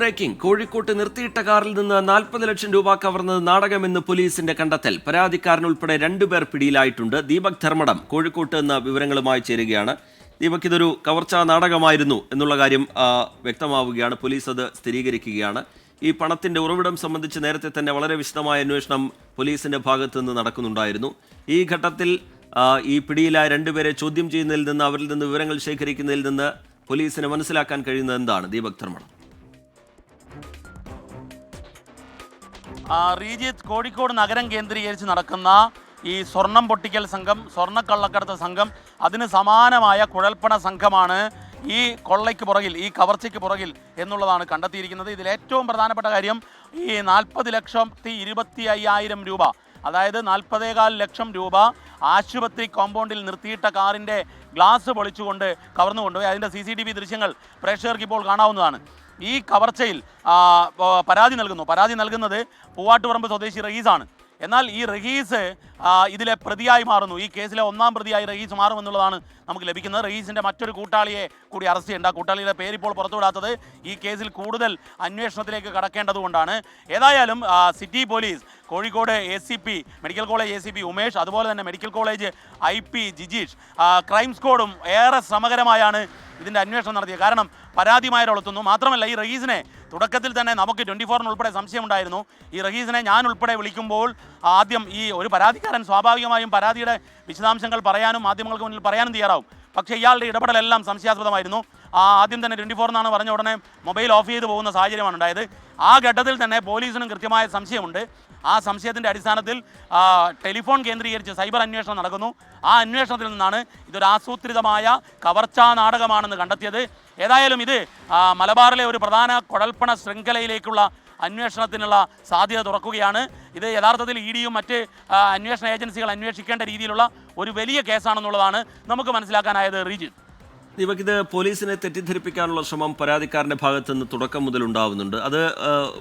Breaking കോഴിക്കോട്ട് നിർത്തിയിട്ട കാറിൽ നിന്ന് നാൽപ്പത് ലക്ഷം രൂപ കവർന്നത് നാടകമെന്ന് പോലീസിന്റെ കണ്ടെത്തൽ. പരാതിക്കാരൻ ഉൾപ്പെടെ രണ്ടുപേർ പിടിയിലായിട്ടുണ്ട്. ദീപക് ധർമ്മടം കോഴിക്കോട്ട് എന്ന വിവരങ്ങളുമായി ചേരുകയാണ്. ദീപക് ഇതൊരു കവർച്ചാ നാടകമായിരുന്നു എന്നുള്ള കാര്യം വ്യക്തമാവുകയാണ്. പോലീസ് അത് സ്ഥിരീകരിക്കുകയാണ്. ഈ പണത്തിന്റെ ഉറവിടം സംബന്ധിച്ച് നേരത്തെ തന്നെ വളരെ വിശദമായ അന്വേഷണം പോലീസിന്റെ ഭാഗത്തു നിന്ന് നടക്കുന്നുണ്ടായിരുന്നു. ഈ ഘട്ടത്തിൽ ഈ പിടിയിലായ രണ്ടുപേരെ ചോദ്യം ചെയ്യുന്നതിൽ നിന്ന് അവരിൽ നിന്ന് വിവരങ്ങൾ ശേഖരിക്കുന്നതിൽ നിന്ന് പോലീസിന് മനസ്സിലാക്കാൻ കഴിയുന്നത് എന്താണ്? ദീപക് ധർമ്മടം. റീജിത്ത് കോഴിക്കോട് നഗരം കേന്ദ്രീകരിച്ച് നടക്കുന്ന ഈ സ്വർണം പൊട്ടിക്കൽ സംഘം സ്വർണക്കള്ളക്കടത്ത് സംഘം അതിന് സമാനമായ കുഴൽപ്പണ സംഘമാണ് ഈ കൊള്ളയ്ക്ക് പുറകിൽ ഈ കവർച്ചയ്ക്ക് പുറകിൽ എന്നുള്ളതാണ് കണ്ടെത്തിയിരിക്കുന്നത്. ഇതിൽ ഏറ്റവും പ്രധാനപ്പെട്ട കാര്യം ഈ നാൽപ്പത് ലക്ഷത്തി ഇരുപത്തി അയ്യായിരം രൂപ അതായത് നാൽപ്പതേകാൽ ലക്ഷം രൂപ ആശുപത്രി കോമ്പൗണ്ടിൽ നിർത്തിയിട്ട കാറിന്റെ ഗ്ലാസ് പൊളിച്ചുകൊണ്ട് കവർന്നു കൊണ്ടുപോയി അതിന്റെ സി സി ടി വി ദൃശ്യങ്ങൾ പ്രേക്ഷകർക്ക് ഇപ്പോൾ കാണാവുന്നതാണ്. ഈ കവർച്ചയിൽ പരാതി നൽകുന്നു. പരാതി നൽകുന്നത് പൂവാട്ടുപറമ്പ് സ്വദേശി റഹീസാണ്. എന്നാൽ ഈ റഹീസ് ഇതിലെ പ്രതിയായി മാറുന്നു. ഈ കേസിലെ ഒന്നാം പ്രതിയായി റഹീസ് മാറുമെന്നുള്ളതാണ് നമുക്ക് ലഭിക്കുന്നത്. റഹീസിന്റെ മറ്റൊരു കൂട്ടാളിയെ കൂടി അറസ്റ്റ് ചെയ്യേണ്ട. കൂട്ടാളിയുടെ പേരിപ്പോൾ പുറത്തുവിടാത്തത് ഈ കേസിൽ കൂടുതൽ അന്വേഷണത്തിലേക്ക് കടക്കേണ്ടതുകൊണ്ടാണ്. ഏതായാലും city police Kozhikode A C P medical college A C P Umesh അതുപോലെ തന്നെ medical college I P Jijeesh. Crime സ്ക്വാഡും ഏറെ ശ്രമകരമായാണ് ഇതിന്റെ അന്വേഷണം നടത്തിയത്. കാരണം പരാതിമാരൊളത്തുന്നു മാത്രമല്ല ഈ റഹീസിനെ തുടക്കത്തിൽ തന്നെ നമുക്ക് ട്വന്റി ഫോറിന് ഉൾപ്പെടെ സംശയമുണ്ടായിരുന്നു ഈ റഹീസിനെ ഞാൻ ഉൾപ്പെടെ വിളിക്കുമ്പോൾ ആദ്യം ഈ ഒരു പരാതിക്കാരൻ സ്വാഭാവികമായും പരാതിയുടെ വിശദാംശങ്ങൾ പറയാനും മാധ്യമങ്ങൾക്ക് മുന്നിൽ പറയാനും തയ്യാറാവും. പക്ഷേ ഇയാളുടെ ഇടപെടലെല്ലാം സംശയാസ്പദമായിരുന്നു. ആദ്യം തന്നെ ട്വന്റി ഫോർ എന്നാണ് പറഞ്ഞ ഉടനെ മൊബൈൽ ഓഫ് ചെയ്ത് പോകുന്ന സാഹചര്യമാണ് ഉണ്ടായത്. ആ ഘട്ടത്തിൽ തന്നെ പോലീസിനും കൃത്യമായ സംശയമുണ്ട്. ആ സംശയത്തിന്റെ അടിസ്ഥാനത്തിൽ ടെലിഫോൺ കേന്ദ്രീകരിച്ച് സൈബർ അന്വേഷണം നടക്കുന്നു. ആ അന്വേഷണത്തിൽ നിന്നാണ് ഇതൊരു ആസൂത്രിതമായ കവർച്ചാ നാടകമാണെന്ന് കണ്ടെത്തിയത്. ഏതായാലും ഇത് മലബാറിലെ ഒരു പ്രധാന കുഴൽപ്പണ ശൃംഖലയിലേക്കുള്ള അന്വേഷണത്തിനുള്ള സാധ്യത തുറക്കുകയാണ്. ഇത് യഥാർത്ഥത്തിൽ ഇ ഡിയും മറ്റ് അന്വേഷണ ഏജൻസികൾ അന്വേഷിക്കേണ്ട രീതിയിലുള്ള ഒരു വലിയ കേസാണെന്നുള്ളതാണ് നമുക്ക് മനസ്സിലാക്കാനായത് റീജിത്ത് ഇത് പോലീസിനെ തെറ്റിദ്ധരിപ്പിക്കാനുള്ള ശ്രമം പരാതിക്കാരന്റെ ഭാഗത്ത് നിന്ന് തുടക്കം മുതൽ ഉണ്ടാവുന്നുണ്ട്. അത്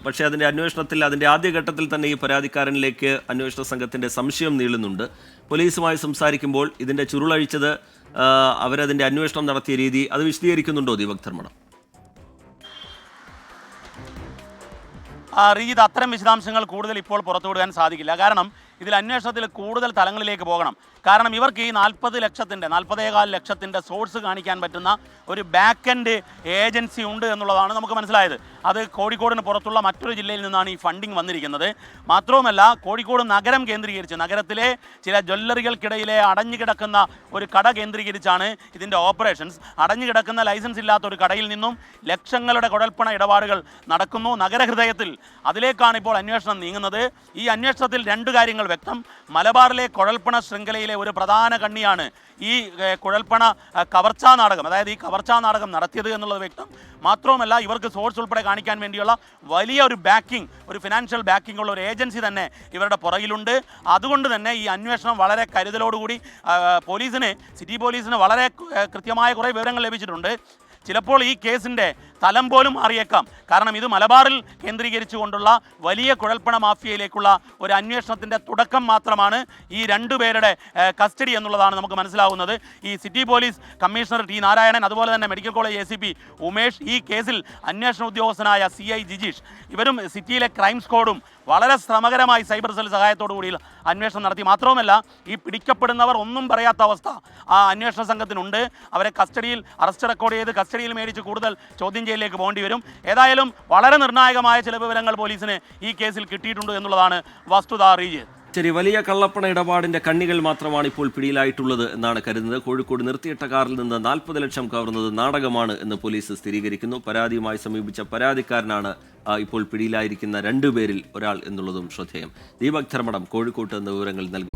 പക്ഷേ അതിന്റെ അന്വേഷണത്തിൽ അതിന്റെ ആദ്യഘട്ടത്തിൽ തന്നെ ഈ പരാതിക്കാരനിലേക്ക് അന്വേഷണ സംഘത്തിന്റെ സംശയം നീളുന്നുണ്ട്. പോലീസുമായി സംസാരിക്കുമ്പോൾ ഇതിന്റെ ചുരുളഴിച്ചത് അവരതിന്റെ അന്വേഷണം നടത്തിയ രീതി അത് വിശദീകരിക്കുന്നുണ്ടോ ദീപക് ധർമ്മടം? റീജിത്ത് അത്തരം വിശദാംശങ്ങൾ കൂടുതൽ ഇപ്പോൾ പുറത്തുവിടാൻ സാധിക്കില്ല. കാരണം ഇതിൽ അന്വേഷണത്തിൽ കൂടുതൽ തലങ്ങളിലേക്ക് പോകണം. കാരണം ഇവർക്ക് ഈ നാൽപ്പത് ലക്ഷത്തിന്റെ നാൽപ്പതേകാൽ ലക്ഷത്തിന്റെ സോഴ്സ് കാണിക്കാൻ പറ്റുന്ന ഒരു ബാക്ക് എൻഡ് ഏജൻസി ഉണ്ട് എന്നുള്ളതാണ് നമുക്ക് മനസ്സിലായത്. അത് കോഴിക്കോടിന് പുറത്തുള്ള മറ്റൊരു ജില്ലയിൽ നിന്നാണ് ഈ ഫണ്ടിങ് വന്നിരിക്കുന്നത്. മാത്രവുമല്ല കോഴിക്കോട് നഗരം കേന്ദ്രീകരിച്ച് നഗരത്തിലെ ചില ജ്വല്ലറികൾക്കിടയിലെ അടഞ്ഞു കിടക്കുന്ന ഒരു കട കേന്ദ്രീകരിച്ചാണ് ഇതിന്റെ ഓപ്പറേഷൻസ്. അടഞ്ഞു കിടക്കുന്ന ലൈസൻസ് ഇല്ലാത്ത ഒരു കടയിൽ നിന്നും ലക്ഷങ്ങളുടെ കുഴൽപ്പണ ഇടപാടുകൾ നടക്കുന്നു. നഗരഹൃദയത്തിൽ അതിലേക്കാണ് ഇപ്പോൾ അന്വേഷണം നീങ്ങുന്നത്. ഈ അന്വേഷണത്തിൽ രണ്ട് കാര്യങ്ങൾ വ്യക്തം. മലബാറിലെ കുഴൽപ്പണ ശൃംഖലയിലെ ഒരു പ്രധാന കണ്ണിയാണ് ഈ കുഴൽപ്പണ കവർച്ചാ നാടകം അതായത് ഈ കവർച്ചാ നാടകം നടത്തിയത് എന്നുള്ളത് വ്യക്തം. മാത്രവുമല്ല ഇവർക്ക് സോഴ്സ് ഉൾപ്പെടെ കാണിക്കാൻ വേണ്ടിയുള്ള വലിയ ഒരു ബാക്കിംഗ് ഒരു ഫിനാൻഷ്യൽ ബാക്കിംഗ് ഉള്ള ഒരു ഏജൻസി തന്നെ ഇവരുടെ പുറകിലുണ്ട്. അതുകൊണ്ട് തന്നെ ഈ അന്വേഷണം വളരെ കരുതലോടുകൂടി പോലീസിന് സിറ്റി പോലീസിന് വളരെ കൃത്യമായ കുറേ വിവരങ്ങൾ ലഭിച്ചിട്ടുണ്ട്. ചിലപ്പോൾ ഈ കേസിന്റെ തലം പോലും മാറിയേക്കാം. കാരണം ഇത് മലബാറിൽ കേന്ദ്രീകരിച്ചുകൊണ്ടുള്ള വലിയ കുഴൽപ്പണ മാഫിയയിലേക്കുള്ള ഒരു അന്വേഷണത്തിന്റെ തുടക്കം മാത്രമാണ് ഈ രണ്ടു പേരുടെ കസ്റ്റഡി എന്നുള്ളതാണ് നമുക്ക് മനസ്സിലാവുന്നത്. ഈ city police commissioner T Narayanan അതുപോലെ തന്നെ medical college A C P Umesh ഈ കേസിൽ അന്വേഷണ ഉദ്യോഗസ്ഥനായ സി ഐ ജിജീഷ് ഇവരും സിറ്റിയിലെ ക്രൈം സ്ക്വാഡും വളരെ ശ്രമകരമായി സൈബർ സെൽ സഹായത്തോടു കൂടി അന്വേഷണം നടത്തി. മാത്രവുമല്ല ഈ പിടിക്കപ്പെടുന്നവർ ഒന്നും പറയാത്ത അവസ്ഥ ആ അന്വേഷണ സംഘത്തിനുണ്ട്. അവരെ കസ്റ്റഡിയിൽ അറസ്റ്റ് റെക്കോർഡ് ചെയ്ത് കസ്റ്റഡിയിൽ മേടിച്ച് കൂടുതൽ ചോദ്യം ചെയ്യലിലേക്ക് പോകേണ്ടി വരും. ഏതായാലും വളരെ നിർണായകമായ ചില വിവരങ്ങൾ പോലീസിന് ഈ കേസിൽ കിട്ടിയിട്ടുണ്ട് എന്നുള്ളതാണ് വസ്തുത അറിയിച്ചത് ശരി വലിയ കള്ളപ്പണ ഇടപാടിന്റെ കണ്ണികൾ മാത്രമാണ് ഇപ്പോൾ പിടിയിലായിട്ടുള്ളത് എന്നാണ് കരുതുന്നത്. കോഴിക്കോട് നിർത്തിയിട്ട കാറിൽ നിന്ന് നാൽപ്പത് ലക്ഷം കവർന്നത് നാടകമാണ് എന്ന് പോലീസ് സ്ഥിരീകരിക്കുന്നു. പരാതിയുമായി സമീപിച്ച പരാതിക്കാരനാണ് ഇപ്പോൾ പിടിയിലായിരിക്കുന്ന രണ്ടുപേരിൽ ഒരാൾ എന്നുള്ളതും ശ്രദ്ധേയം. ദീപക് ധർമ്മടം കോഴിക്കോട്ട് എന്ന വിവരങ്ങൾ നൽകി